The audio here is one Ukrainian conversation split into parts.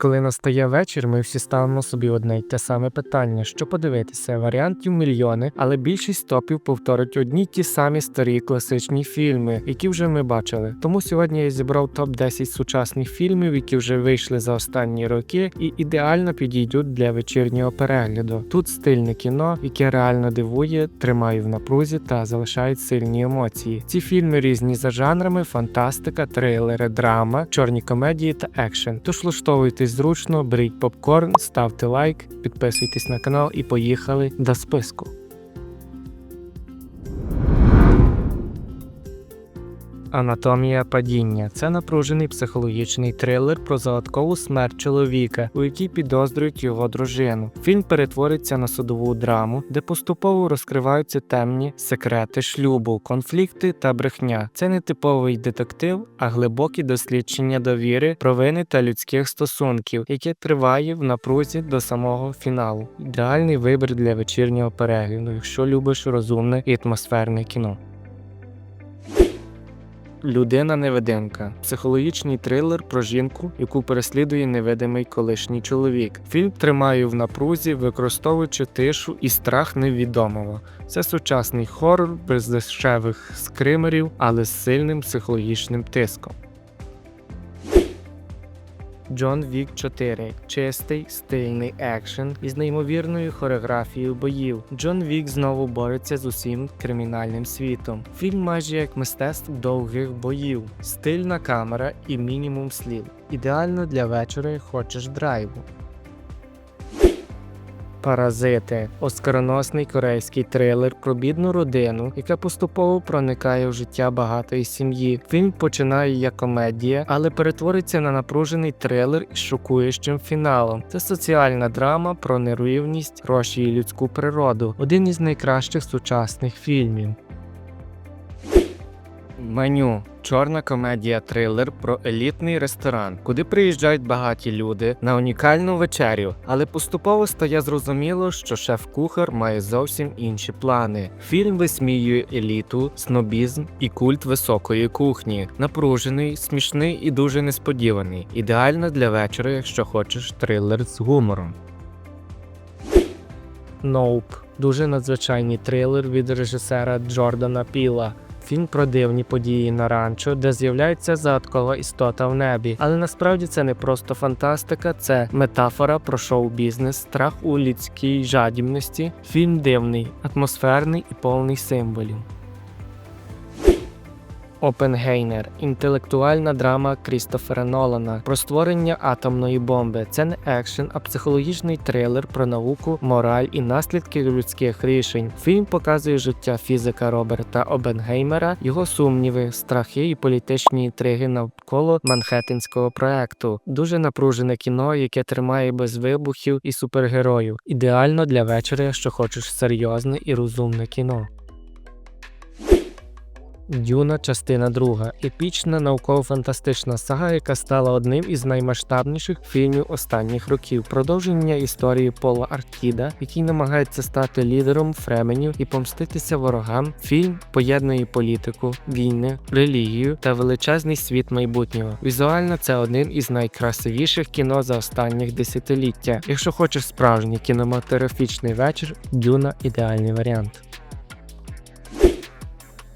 Коли настає вечір, ми всі ставимо собі одне й те саме питання: що подивитися, варіантів мільйони, але більшість топів повторить одні й ті самі старі класичні фільми, які вже ми бачили. Тому сьогодні я зібрав топ 10 сучасних фільмів, які вже вийшли за останні роки, і ідеально підійдуть для вечірнього перегляду. Тут стильне кіно, яке реально дивує, тримає в напрузі та залишає сильні емоції. Ці фільми різні за жанрами: фантастика, трилери, драма, чорні комедії та екшен. Тож влаштовуйтесь зручно, беріть попкорн, ставте лайк, підписуйтесь на канал і поїхали до списку. Анатомія падіння це напружений психологічний трилер про загадкову смерть чоловіка, у якій підозрюють його дружину. Фільм перетвориться на судову драму, де поступово розкриваються темні секрети шлюбу, конфлікти та брехня. Це не типовий детектив, а глибокі дослідження довіри, провини та людських стосунків, яке триває в напрузі до самого фіналу. Ідеальний вибір для вечірнього перегляду, якщо любиш розумне і атмосферне кіно. Людина невидимка психологічний трилер про жінку, яку переслідує невидимий колишній чоловік. Фільм тримає в напрузі, використовуючи тишу і страх невідомого. Це сучасний хорор без дешевих скримерів, але з сильним психологічним тиском. Джон Вік 4 чистий, стильний екшен із неймовірною хореографією боїв. Джон Вік знову бореться з усім кримінальним світом. Фільм майже як мистецтво довгих боїв, стильна камера і мінімум слів. Ідеально для вечора, хочеш драйву. Паразити оскароносний корейський трилер про бідну родину, яка поступово проникає в життя багатої сім'ї. Фільм починає як комедія, але перетвориться на напружений трилер із шокуючим фіналом. Це соціальна драма про нерівність, гроші і людську природу. Один із найкращих сучасних фільмів. Меню чорна комедія трилер про елітний ресторан, куди приїжджають багаті люди на унікальну вечерю, але поступово стає зрозуміло, що шеф-кухар має зовсім інші плани. Фільм висміює еліту, снобізм і культ високої кухні, напружений, смішний і дуже несподіваний. Ідеально для вечора, якщо хочеш трилер з гумором. Ноуп дуже надзвичайний трилер від режисера Джордана Піла. Фільм про дивні події на ранчо, де з'являється загадкова істота в небі. Але насправді це не просто фантастика, це метафора про шоу-бізнес, страх у людській жадібності. Фільм дивний, атмосферний і повний символів. Опенгеймер інтелектуальна драма Крістофера Нолана про створення атомної бомби. Це не екшен, а психологічний трилер про науку, мораль і наслідки людських рішень. Фільм показує життя фізика Роберта Опенгеймера, його сумніви, страхи і політичні інтриги навколо Манхеттенського проекту. Дуже напружене кіно, яке тримає без вибухів і супергероїв. Ідеально для вечора, якщо хочеш серйозне і розумне кіно. Дюна, частина друга. Епічна науково-фантастична сага, яка стала одним із наймасштабніших фільмів останніх років. Продовження історії Пола Аркіда, який намагається стати лідером фременів і помститися ворогам. Фільм поєднує політику, війни, релігію та величезний світ майбутнього. Візуально це один із найкрасивіших кіно за останніх десятиліття. Якщо хочеш справжній кінематографічний вечір, Дюна ідеальний варіант.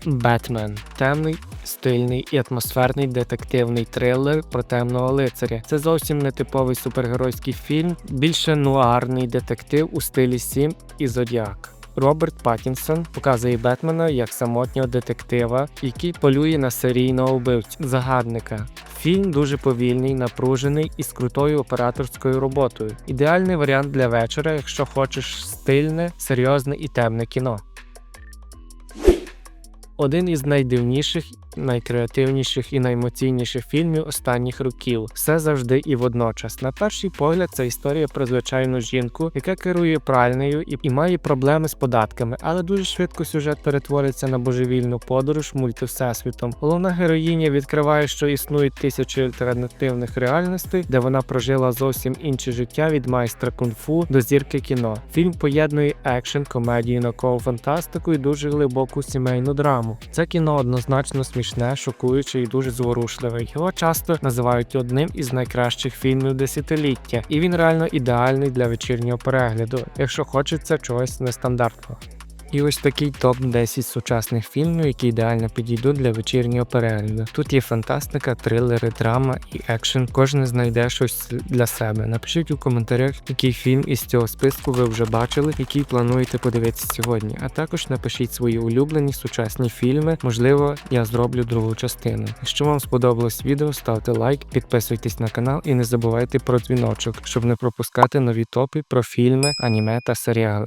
Бетмен темний, стильний і атмосферний детективний трилер про темного лицаря. Це зовсім не типовий супергеройський фільм, більше нуарний детектив у стилі Сім і Зодіак. Роберт Паттінсон показує Бетмена як самотнього детектива, який полює на серійного вбивцю загадника. Фільм дуже повільний, напружений і з крутою операторською роботою. Ідеальний варіант для вечора, якщо хочеш стильне, серйозне і темне кіно. Один із найдивніших, найкреативніших і найемоційніших фільмів останніх років. Все завжди і водночас. На перший погляд, це історія про звичайну жінку, яка керує пральнею і, і має проблеми з податками, але дуже швидко сюжет перетвориться на божевільну подорож мультивсесвітом. Головна героїня відкриває, що існують тисячі альтернативних реальностей, де вона прожила зовсім інше життя від майстра кунг-фу до зірки кіно. Фільм поєднує екшен, комедію, наукову фантастику і дуже глибоку сімейну драму. Це кіно однозначно смішне смішне, шокуюче і дуже зворушливе. Його часто називають одним із найкращих фільмів десятиліття, і він реально ідеальний для вечірнього перегляду, якщо хочеться чогось нестандартного. І ось такий топ 10 сучасних фільмів, які ідеально підійдуть для вечірнього перегляду. Тут є фантастика, трилери, драма і екшен. Кожен знайде щось для себе. Напишіть у коментарях, який фільм із цього списку ви вже бачили, який плануєте подивитися сьогодні. А також напишіть свої улюблені сучасні фільми. Можливо, я зроблю другу частину. Якщо вам сподобалось відео, ставте лайк, підписуйтесь на канал і не забувайте про дзвіночок, щоб не пропускати нові топи про фільми, аніме та серіали.